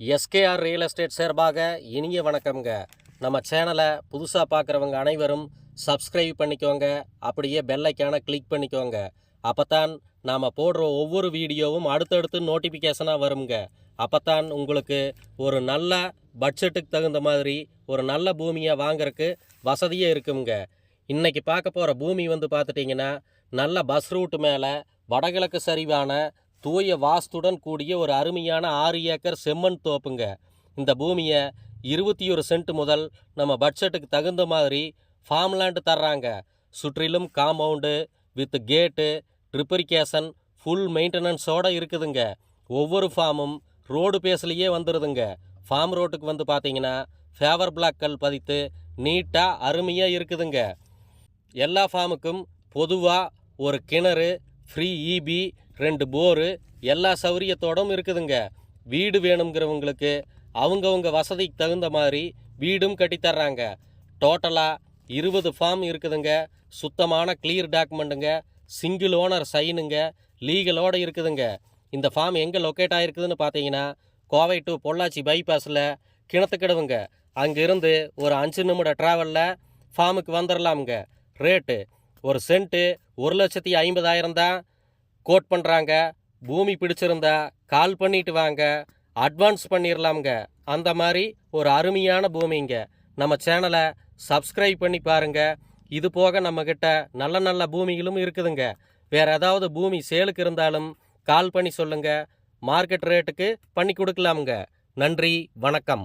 SKR real estate சார்பாக இனிய வணக்கம்ங்க. நம்ம சேனலை புதுசாக பார்க்குறவங்க அனைவரும் சப்ஸ்கிரைப் பண்ணிக்கோங்க. அப்படியே பெல்லைக்கான கிளிக் பண்ணிக்கோங்க. அப்போத்தான் நாம் போடுற ஒவ்வொரு வீடியோவும் அடுத்தடுத்து நோட்டிஃபிகேஷனாக வருங்க. அப்போத்தான் உங்களுக்கு ஒரு நல்ல பட்ஜெட்டுக்கு தகுந்த மாதிரி ஒரு நல்ல பூமியை வாங்குறதுக்கு வசதியே இருக்குங்க. இன்றைக்கி பார்க்க போகிற பூமி வந்து பார்த்துட்டிங்கன்னா நல்ல பஸ் ரூட் மேலே வடகிழக்கு சரிவான தூய வாஸ்துடன் கூடிய ஒரு அருமையான ஆறு ஏக்கர் செம்மண் தோப்புங்க. இந்த பூமியை இருபத்தி ஒரு சென்ட் முதல் நம்ம பட்ஜெட்டுக்கு தகுந்த மாதிரி ஃபார்ம்லேண்டு தர்றாங்க. சுற்றிலும் காம்பவுண்டு வித் கேட்டு ட்ரிப்பரிகேஷன் ஃபுல் மெயின்டெனன்ஸோடு இருக்குதுங்க. ஒவ்வொரு ஃபார்மும் ரோடு பேஸ்லேயே வந்துடுதுங்க ஃபார்ம் ரோட்டுக்கு வந்து பார்த்தீங்கன்னா ஃபேவர் பிளாக்கள் பதித்து நீட்டாக அருமையாக இருக்குதுங்க. எல்லா ஃபார்முக்கும் பொதுவாக ஒரு கிணறு ஃப்ரீ இபி ரெண்டு போரு எல்லா சௌரியத்தோடும் இருக்குதுங்க. வீடு வேணுங்கிறவங்களுக்கு அவங்கவுங்க வசதிக்கு தகுந்த மாதிரி வீடும் கட்டித்தர்றாங்க டோட்டலாக இருபது ஃபார்ம் இருக்குதுங்க. சுத்தமான கிளியர் டாக்குமெண்ட்டுங்க. சிங்கிள் ஓனர் சைனுங்க. லீகலோடு இருக்குதுங்க. இந்த ஃபார்ம் எங்கே லொக்கேட் ஆகிருக்குதுன்னு பார்த்தீங்கன்னா கோவை டு பொள்ளாச்சி பைபாஸில் கிணத்துக்கிடவுங்க. அங்கேருந்து ஒரு அஞ்சு நிமிட ட்ராவலில் ஃபார்முக்கு வந்துடலாமுங்க ரேட்டு ஒரு சென்ட்டு ஒரு லட்சத்தி ஐம்பதாயிரம் தான். கோட் பண்ணுறாங்க பூமி பிடிச்சிருந்தா கால் பண்ணிட்டு வாங்க. அட்வான்ஸ் பண்ணிடலாம்ங்க அந்த மாதிரி ஒரு அருமையான பூமிங்க. நம்ம சேனலை சப்ஸ்கிரைப் பண்ணி பாருங்க. இது போக நம்மக்கிட்ட நல்ல நல்ல பூமிகளும் இருக்குதுங்க. வேற ஏதாவது பூமி சேலுக்கு இருந்தாலும் கால் பண்ணி சொல்லுங்க. மார்க்கெட் ரேட்டுக்கு பண்ணி கொடுக்கலாமுங்க. நன்றி வணக்கம்.